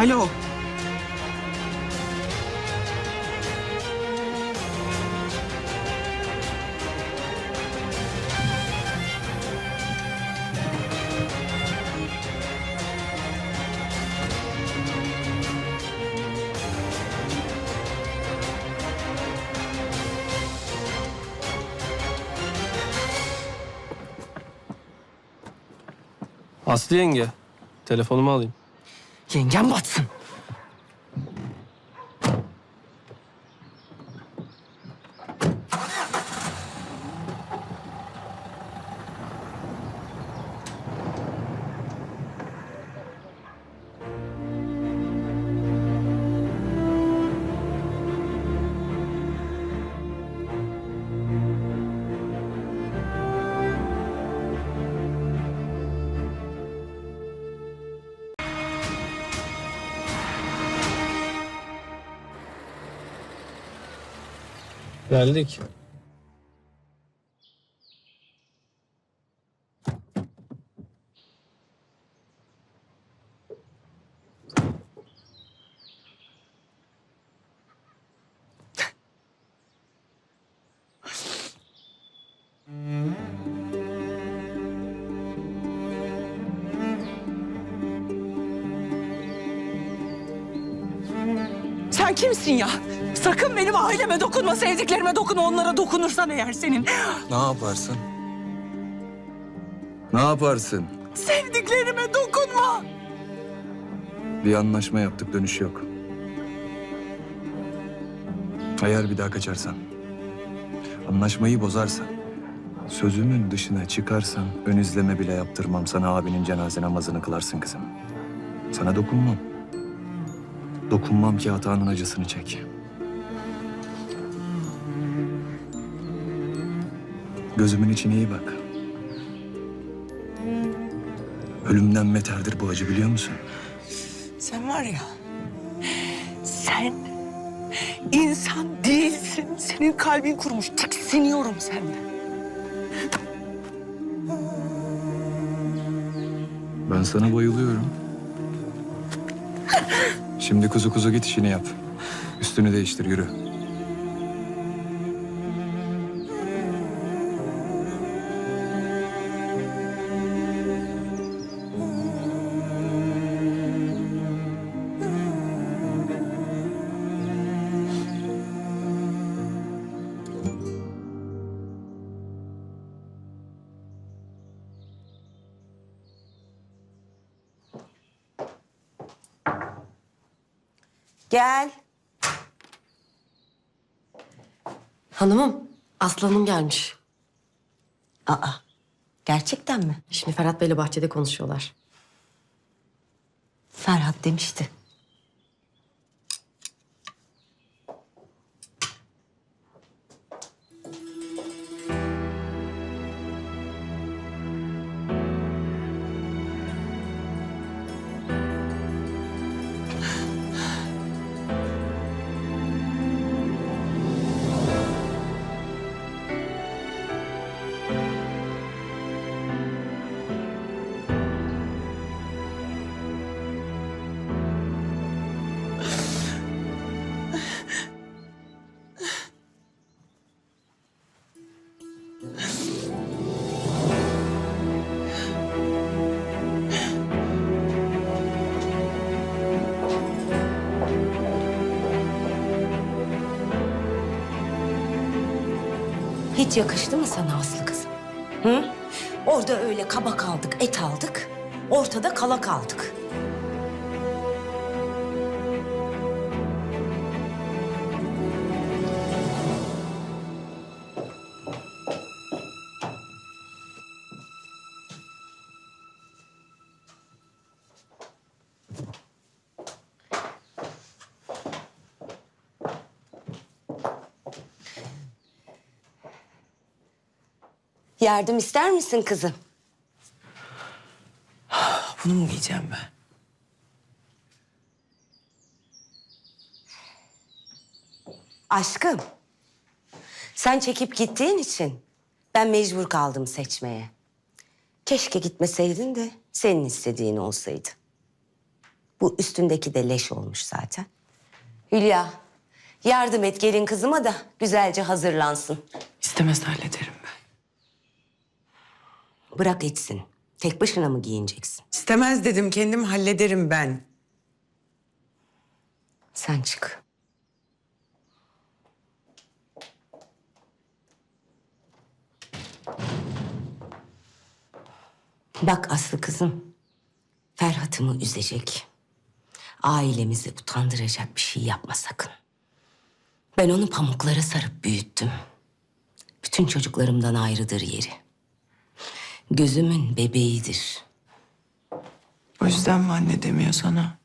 Alo. Aslı yenge. Telefonumu alayım. Yengem batsın. Geldik. Sen kimsin ya? Sakın benim aileme dokunma, sevdiklerime dokunma. Onlara dokunursan eğer senin Ne yaparsın? Ne yaparsın? sevdiklerime dokunma. Bir anlaşma yaptık, dönüş yok. Eğer bir daha kaçarsan, anlaşmayı bozarsan, sözümün dışına çıkarsan ön izleme bile yaptırmam. Sana abinin cenaze namazını kılarsın kızım. Sana dokunmam. Dokunmam ki hatanın acısını çek. Gözümün içine iyi bak. Ölümden beterdir bu acı biliyor musun? Sen var ya, sen insan değilsin. Senin kalbin kurumuş. Tiksiniyorum senden. Ben sana bayılıyorum. Şimdi kuzu kuzu git işini yap. Üstünü değiştir yürü. Gel. Hanımım, aslanım gelmiş. Aa, gerçekten mi? Şimdi Ferhat Bey'le bahçede konuşuyorlar. Ferhat demişti. Hiç yakıştı mı sana Aslı kızım? Hı? Orada öyle kabak aldık, et aldık. Ortada kala kaldık. Yardım ister misin kızım? Bunu mu giyeceğim ben? Aşkım, sen çekip gittiğin için ben mecbur kaldım seçmeye. Keşke gitmeseydin de senin istediğin olsaydı. Bu üstündeki de leş olmuş zaten. Hülya, yardım et gelin kızıma da güzelce hazırlansın. İstemez hallederim ben. Bırak etsin. Tek başına mı giyineceksin? İstemez dedim kendim hallederim ben. Sen çık. Bak Aslı kızım. Ferhat'ımı üzecek. Ailemizi utandıracak bir şey yapma sakın. Ben onu pamuklara sarıp büyüttüm. Bütün çocuklarımdan ayrıdır yeri. Gözümün bebeğidir. O yüzden mi anne demiyor sana?